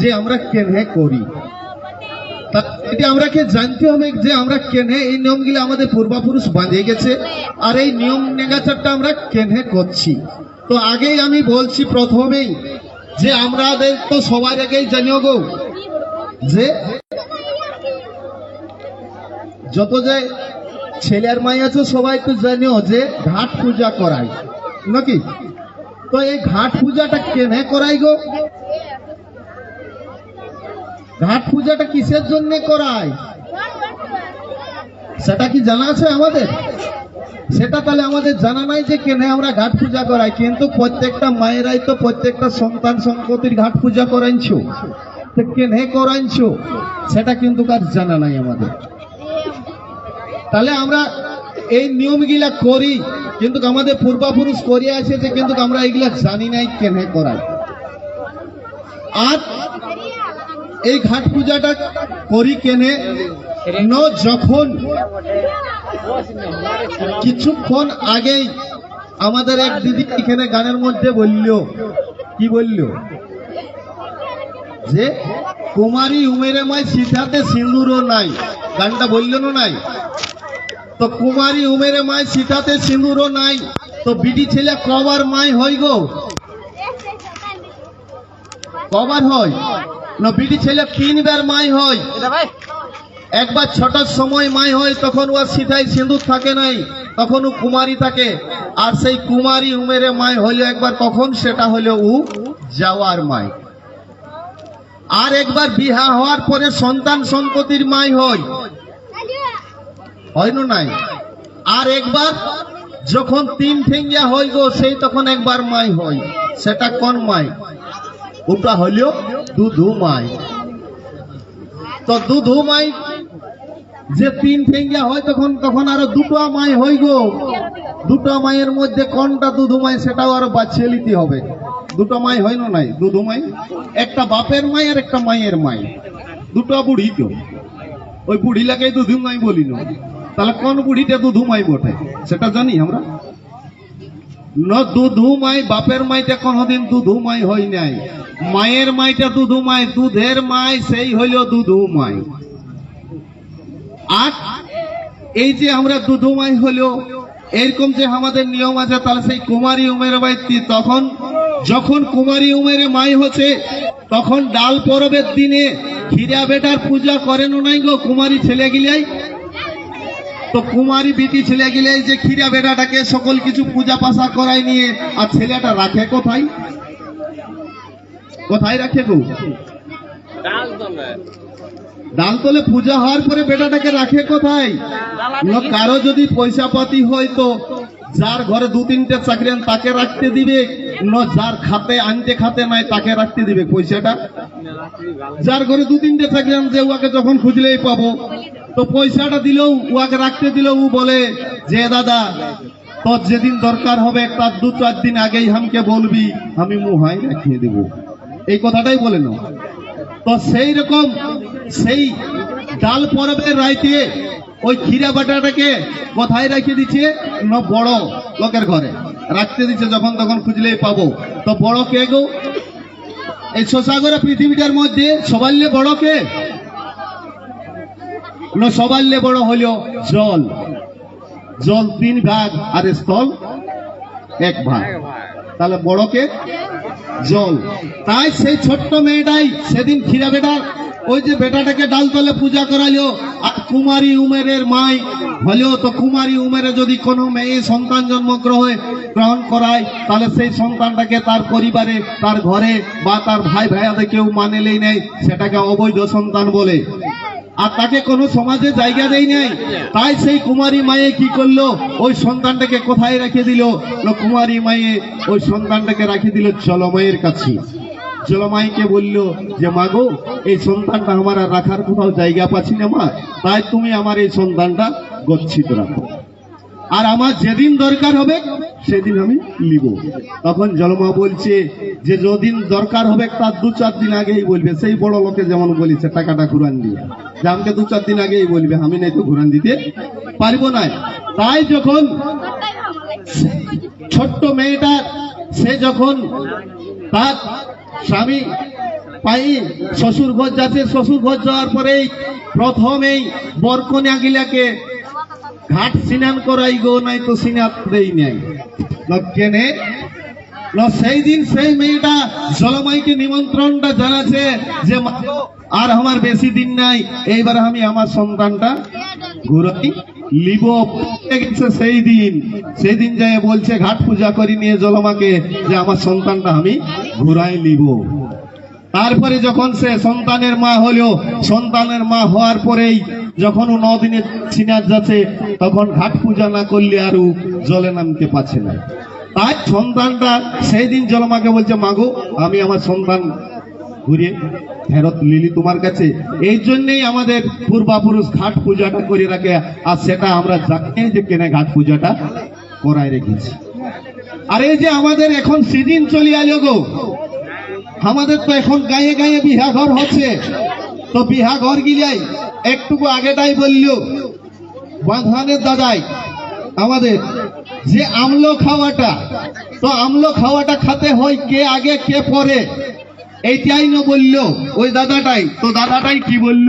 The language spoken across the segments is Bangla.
যে আমরা কেনে করি? এটা আমরাকে জানতে হবে যে আমরা কেনে এই নিয়মগুলো আমাদের পূর্বপুরুষ বাঁধে গেছে, আর এই নিয়ম নেগাচারটা আমরা কেনে করছি? তো আগেই আমি বলছি প্রথমেই যে আমাদের তো সবার আগেই জানিও গো, যে যত যে ছেলের মাই আছে, সবাই তো জানিও যে ঘাট পূজা করায়, নাকি? তো এই ঘাট পূজাটা কেনে করাই গো? ঘাট পূজাটা কিসের জন্য করায়? সেটা কি জানা আছে আমাদের? সেটা তাহলে আমাদের জানা নাই যে কেন আমরা ঘাট পূজা করাই। কিন্তু প্রত্যেকটা মায়েরাই তো প্রত্যেকটা সন্তান সম্পত্তির ঘাট পূজা করাইছো তো কেনে করাইছো সেটা কিন্তু কার জানা নাই আমাদের। তাহলে আমরা এই নিয়মগুলা করি, কিন্তু আমাদের পূর্বপুরুষ করে আছে যে কিন্তু আমরা এগুলা জানি নাই কেনে করাই আর এই ঘাট পূজাটা করি কেনে? যখন কিছুক্ষণ আগেই আমাদের এক দিদি এখানে গানের মধ্যে বলল, কি বলল? যে, কুমারী উমেরে মাই সিদ্ধাতে সিঁদুরও নাই। গানটা বলল নাই। তো কুমারী উমেরে মাই সীতাতে সিঁদুরও নাই। তো বিটি ছেলে কবার মাই হই গো? কবার হয়? বিটি ছেলে তিনবার মাই হয়। একবার ছটার সময় মাই হয় তখন ও সিধাই সিঁদুর থাকে নাই তখন ও কুমারী থাকে। আর সেই কুমারী উমেরে মাই হইল একবার কখন সেটা হলো উ যাওয়ার মাই। আর একবার বিহা হওয়ার পরে সন্তান সন্ততির মাই হয়। হয় না নাই? আর একবার যখন তিন ঠেঙ্গিয়া হই গো সেই তখন একবার মাই হয়। সেটা কোন মাই? ওটা হইল দুধু মাই। তো দুধু মাই যে তিন ঠেঙ্গিয়া হয় তখন তখন আরও দুটো মাই হই গো। দুটো মায়ের মধ্যে কোনটা দুধু মাই সেটাও আরও বাছিয়ে নিতে হবে। দুটো মাই হয় না নাই? দুধু মাই? একটা বাপের মাই আর একটা মায়ের মাই। দুটো বুড়ি তো। ওই বুড়ি লাগাই দুধু মাই বলি না। তাহলে কোন বুড়িটা দুধু মাই বটে? সেটা জানি আমরা। ন দুধু মাই, বাপের মাইটা কোনদিন দুধু মাই হই নাই। মায়ের মাইটা দুধু মাই, দুধের মাই, সেই হইল দুধু মাই। আর এই যে আমরা দুধু মাই হলো এরকম যে আমাদের নিয়ম আছে, তাহলে সেই কুমারী উমের বাইতি তখন যখন কুমারী উমের মাই হচ্ছে, তখন ডাল পরবের দিনে খিরা বেটার পূজা করেন নাই গো কুমারী ছেলে গিলাই। তো কুমারী বিটি ছেলে গিলে যে খিরা বেটাটাকে সকল কিছু পূজা পাশা করাই নিয়ে, আর ছেলেটা রাখে কোথায়? কোথায় রাখে গো? ডাল তোলে পূজা হওয়ার পরে বেটাটাকে রাখে কোথায়? কারও যদি পয়সা পাতি হয় তো যার ঘরে দু তিনটে চাকরি তাকে রাখতে দিবে, না যার খাতে আনতে খাতে নাই তাকে রাখতে দিবে পয়সাটা। যার ঘরে দু তিনটে চাকরি যে উহাকে যখন খুঁজলেই পাবো। তো পয়সাটা দিলেও, উহাকে রাখতে দিলেও ও বলে, যে দাদা, তোর যেদিন দরকার হবে তার দু, চার দিন আগেই আমাকে বলবি, আমি মুহাই রাখিয়ে দেব। এই কথাটাই বলে নাও। তো সেই রকম, সেই ডাল পরবের রাইতে ওই ক্ষীরা বাটাটাকে কোথায় রাখিয়ে দিচ্ছে? না, বড় লোকের ঘরে। রাখতে দিচ্ছে যখন তখন খুঁজলেই পাবো। তো বড় কে গো? এই শশাগরা পৃথিবীটার মধ্যে সবাইলে বড় কে? না সবাইলে বড় হলো জল। জল তিন ভাগ আর স্থল এক ভাগ। তাহলে বড়কে জল। তাই সেই ছোট্ট মেয়েটাই সেদিন ক্ষীরা বেটার ওই যে বেটাটাকে ডাল তলে পূজা করালো, আর কুমারী উমেরের মাই হলেও তো কুমারী উমেরে যদি কোনো মেয়ে সন্তান জন্মগ্রহণ গ্রহণ করায়, তাহলে সেই সন্তানটাকে তার পরিবারে, তার ঘরে বা তার ভাই ভাইয়াদের কেউ মানেলেই নেই, সেটাকে অবৈধ সন্তান বলে। আর তাকে কোনো সমাজে জায়গা দেয় নাই। তাই সেই কুমারী মায়ে কি করল? ওই সন্তানটাকে কোথায় রেখে দিল? কুমারী মায়ে ওই সন্তানটাকে রাখে দিল জলময়ের কাছে। জলমাইকে বলল যে, মাগো, এই সন্তানটা আমার আর রাখার কোথাও জায়গা পাচ্ছি না মা। তাই তুমি আমার এই সন্তানটা গচ্ছিত রাখো। আর আমার যেদিন দরকার হবে, সেদিন আমি নিব। তখন জলমা বলছে যে, যদিন দরকার হবে, তার দু চার দিন আগেই বলবে। সেই বড় লোকে যেমন বলিছে, টাকাটা ঘুরান দিয়ে। যে, আমাকে দু চার দিন আগেই বলবে, আমি নাই তো ঘুরান দিতে পারব না। তাই যখন ছোট্ট মেয়েটা, সে যখন তার স্বামী পাই শ্বশুর ঘর যাচ্ছে, শ্বশুর ঘর যাওয়ার পরেই প্রথমেই বরকন্যা গিলাকে ঘাট স্নান করাই গো, নাই তো স্নান দেই নাই। কেনে সেই দিন সেই মেয়েটা জলমাইকে নিমন্ত্রণটা জানাছে যে আর আমার বেশি দিন নাই, এইবার আমি আমার সন্তানটা ঘুরাই লিব গেছে সেই দিন। সেই দিন যাই বলছে, ঘাট পূজা করি নিয়ে জলমাকে যে আমার সন্তানটা আমি ঘুরাই লিব তারপরে যখন সে সন্তানের মা হলো, সন্তানের মা হওয়ার পরেই যখন ও দিনের ছিনার যাচ্ছে, তখন ঘাট পূজা না করলে আর ও জলে নামতে পারছে না। তাই সন্তানটা সেই দিন জলমাকে বলছে, মাগো, আমি আমার সন্তান ঘুরে ফেরত লিলি তোমার কাছে। এই জন্যেই আমাদের পূর্বাপুরুষ ঘাট পূজাটা করে রাখে, আর সেটা আমরা জানি যে কেনে ঘাট পূজাটা করায় রেখেছি। আর এই যে আমাদের এখন সিজন চলে আলো গো, আমাদের তো এখন গায়ে গায়ে বিহা ঘর হচ্ছে। তো বিহা ঘর গিলাই একটুকু আগেটাই বলল, বাঁধানের দাদাই, আমাদের যে আমলো খাওয়াটা, তো আমলো খাওয়াটা খাতে হয় কে আগে কে পরে? এইটাই না বলল ওই দাদাটাই। তো দাদাটাই কি বলল?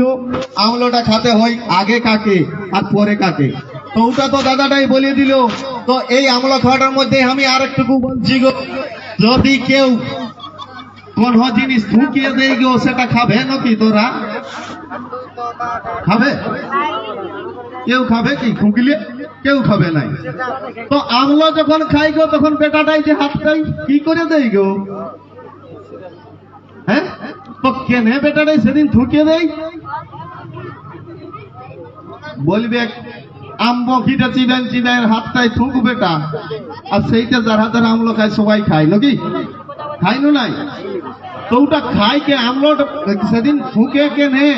আমলোটা খাতে হয় আগে কাকে আর পরে কাকে? তো ওটা তো দাদাটাই বলে দিল। তো এই আমলো খাওয়াটার মধ্যে আমি আর একটুকু বলছি গো। যদি কেউ কোন জিনিস ঢুকিয়ে দেয় গো, সেটা খাবে নাকি তোরা? খাবে? কেউ খাবে কি? ঠুকলে কেউ খাবে নাই। তো আমলা যখন খাই গো, তখন বেটাটাই যে হাতটাই কি করে দেই গো? হ্যাঁ? তো কেনে বেটাটাই সেদিন ঠুকিয়ে দেই বলবে, আম্ব কিটা চিবেন চিবেন হাতটাই থুক বেটা। আর সেইটা যারা যারা আমলো খায়, সবাই খায়, নাকি? খাই না নাই? তো ওটা খাই কে আমলো সেদিন ফুকে কে নে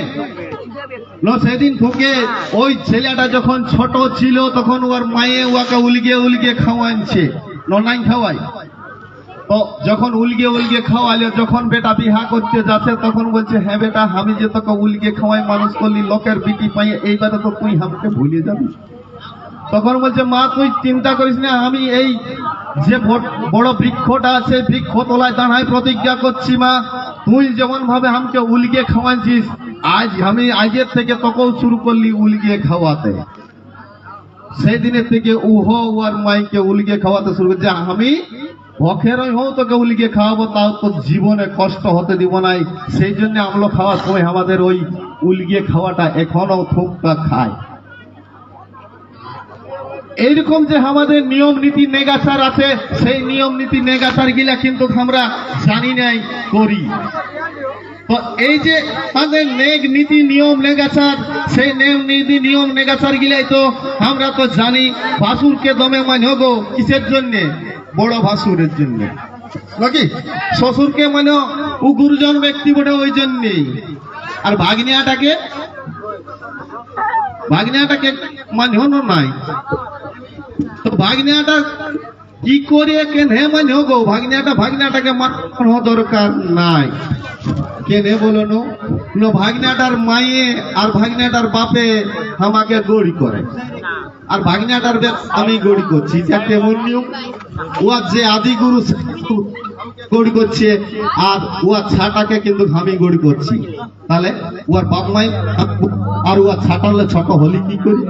সেদিন ফুকে ওই ছেলেটা যখন ছোট ছিল তখন ওর মায়ে ওকে উলগে উলগে খাওয়াইছে ননাই খাওয়াই তো যখন উলগে উলগে খাওয়ালে যখন বেটা বিহা করতে যাচ্ছে তখন বলছে হ্যাঁ বেটা আমি যে তোকে উলগে খাওয়াই মানুষ করলি লোকের বিটি পাই এইবারে তো তুই আমাকে ভুলে যাবি তখন বলছে, মা, তুই চিন্তা করিস না, আমি এই যে বড় বৃক্ষটা আছে বৃক্ষ তলায় দাঁড়ায় প্রতিজ্ঞা করছি, মা। তুই যেমন ভাবে আমাকে উলগে খাওয়াইছিস, আজ আমি আজের থেকে তোকেও শুরু করলি উলগে খাওয়াতে। সেই দিনের থেকে উহ ওর মাইকে উলগে খাওয়াতে শুরু করছে আমি ভখেরই হোক তোকে উলগে খাওয়াবো, তাও তো জীবনে কষ্ট হতে দিব নাই। সেই জন্য আমলো খাওয়ার সময় আমাদের ওই উলগে খাওয়াটা এখনও থোকটা খায়। এইরকম যে আমাদের নিয়ম নীতি নেগাচার আছে, সেই নিয়ম নীতি নেগাচার গিলা কিন্তু আমরা জানি নাই, করি। তো এই যে আমাদের নেগ নীতি, নিয়ম নেগাচার, সেই নেম নীতি, নিয়ম নেগাচার গিলাই তো আমরা তো জানি, ভাসুরকে দমে মানে গো কিসের জন্যে? বড় ভাসুরের জন্য। নাকি? শ্বশুরকে মানে ও গুরুজন ব্যক্তি বটে ওই জন্যেই। আর ভাগ্নিয়াটাকে? ভাগ্নিয়াটাকে মানেও নাই। তো ভাগ্নিয়াটা কি করে কেনে মানে গো? ভাগ্নিয়াটা ভাগ্নিয়াটাকে মানানো দরকার নাই। কেনে বলো নো? ভাগ্নিয়াটার মায়ে আর ভাগ্নিয়াটার বাপে আমাকে গড়ি করে। আর ভাগ্নিয়াটার আমি গড়ি করছি। ওয়া যে আদি গুরু গড়ি করছে, আর ওয়া ছাটাকে কিন্তু আমি গড়ি করছি। তাহলে ওর বাপ মাই আর ওয়া ছাটালে ছোট হলি কি করি?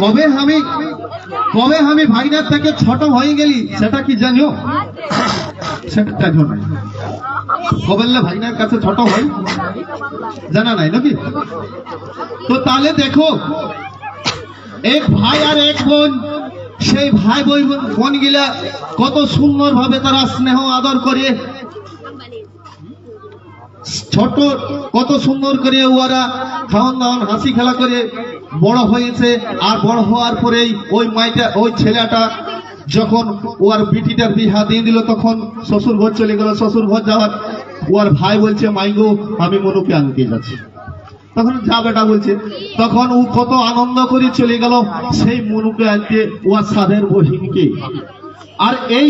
কবে আমি কবে আমি ভাগনার থেকে ছোট হয়ে গেলি, সেটা কি জানিও? সেটা জানিও নাই কবে ভাগনার কাছে ছোট হই? জানা নাই নাকি? তো তাহলে দেখো, এক ভাই আর এক বোন, সেই ভাই বই বোন গিলা কত সুন্দর ভাবে তারা স্নেহ আদর করে। ছোট, কত সুন্দর করে ওরা খাওয়ান দাওয়ান, হাসি খেলা করে। বড় হয়েছে, আর বড় হওয়ার পরেই ওই মাইটা, ওই ছেলেটা যখন ওর বিটিটার বিহা দিয়ে দিল, তখন শ্বশুর ঘর চলে গেল। শ্বশুর ঘর যাওয়ার ওর ভাই বলছে মাইগো আমি মনুকে আনতে যাচ্ছি। তখন যা বেটা বলছে, তখন ও কত আনন্দ করে চলে গেল, সেই মনুকে আনতে, ওর সাধের বহিনকে। আর এই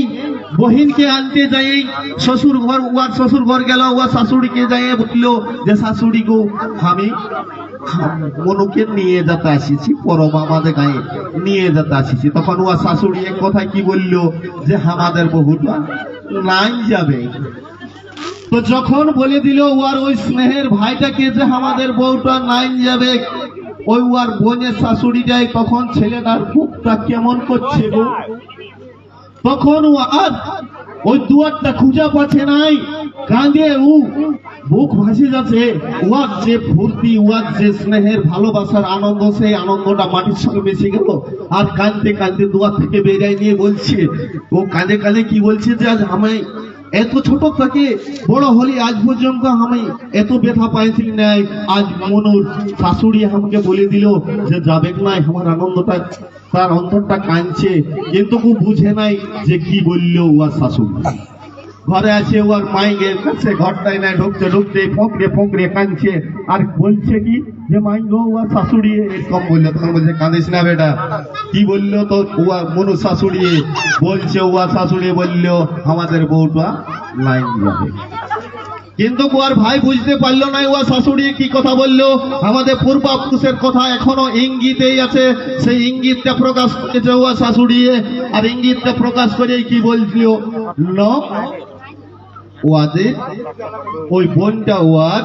বহিনকে আনতে যাই শ্বশুর ঘর ওয়ার শ্বশুর ঘর গেল ওয়ার শাশুড়িকে যাই বলল যে, শাশুড়ি গো, আমি মনুকে নিয়ে যেতে আসিছি, পরম আমাদের গায়ে নিয়ে যেতে আসিছি। তখন ওয়ার শাশুড়ি এক কথা কি বলল? যে আমাদের বহুটা নাই যাবে। তো যখন বলে দিল ওয়ার ওই স্নেহের ভাইটাকে যে আমাদের বউটা নাইন যাবে, ওই ওয়ার বোনের শাশুড়ি যায় তখন ছেলেটার বুকটা কেমন করছে তখন ও আর ওই দুয়ারটা খুঁজা পাচ্ছে নাই। কাঁদে উ। বুক ভাসে যাচ্ছে। উয়ার যে ফুর্তি উয়ার যে স্নেহের ভালোবাসার আনন্দ, সেই আনন্দটা মাটির সঙ্গে মিশে গেল। আর কাঁদতে কাঁদতে দুয়ার থেকে বেরিয়ে নিয়ে বলছে, ও কাঁদে কাঁদে কি বলছে যে আজ আমি এত ছোট থাকে বড় হলি আজ পর্যন্ত আমি এত ব্যথা পাইছি নাই আজ মনুর শাশুড়ি আমাকে বলে দিল যে যাবে নাই আমার আনন্দটা, তার অন্তরটা কাঁদছে কিন্তু বুঝে নাই যে কি বলল ওয়া শাশুড়ি। ঘরে আছে, ওর মাইকের কাছে ঘরটায় না ঢুকতে ঢুকতে ফোঁকড়ে ফোঁকড়ে কাঁদছে। আর বলছে কি যে মাই গো ওয়ার শাশুড়ি এরকম বলল। তখন বলছে, কাঁদিস না বেটা। কি বলল তো ওয়া মনু শাশুড়ি, বলছে ওয়ার শাশুড়ি বলল, আমাদের বউটা লাইন যাবে। কিন্তু ওর ভাই বুঝতে পারল না ওয়া শাশুড়ি কি কথা বলল। আমাদের পূর্বাপুরুষের কথা এখনও ইঙ্গিতেই আছে। সেই ইঙ্গিতটা প্রকাশ করেছে ওয়া শাশুড়ি। আর ইঙ্গিতটা প্রকাশ করে কি বলছিল? ন ওয়াদের ওই বোনটা ওয়ার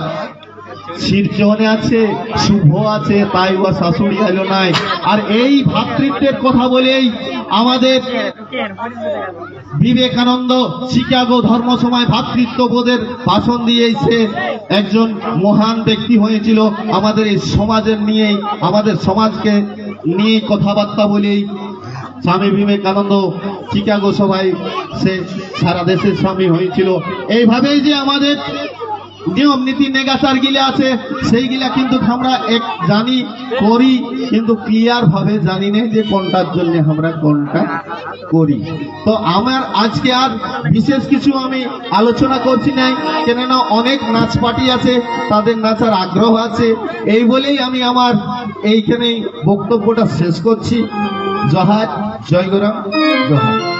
শিরজনে আছে, শুভ আছে, তাই ওয়া শাশুড়ি এলো নাই। আর এই ভাতৃত্বের কথা বলেই আমাদের বিবেকানন্দ শিকাগো ধর্ম সময় ভাতৃত্ববোধের ভাষণ দিয়েছে একজন মহান ব্যক্তি হয়েছিল। আমাদের এই সমাজের নিয়েই, আমাদের সমাজকে নিয়ে কথাবার্তা বলেই স্বামী বিবেকানন্দ শিকাগো সভায় সে সারা দেশের স্বামী হয়েছিল। এইভাবেই যে আমাদের নিয়ম নীতি নেগাচার গিলা আছে সেইগুলা কিন্তু আমরা এক জানি, করি, কিন্তু ক্লিয়ার ভাবে জানি না যে কোনটার জন্য আমরা কোনটা করি। তো আমার আজকে আর বিশেষ কিছু আমি আলোচনা করছি নাই, কেননা অনেক নাচ পার্টি আছে, তাদের নাচার আগ্রহ আছে, এই বলেই আমি আমার এইখানেই বক্তব্যটা শেষ করছি। জহাজ জয়গরাম জহাজ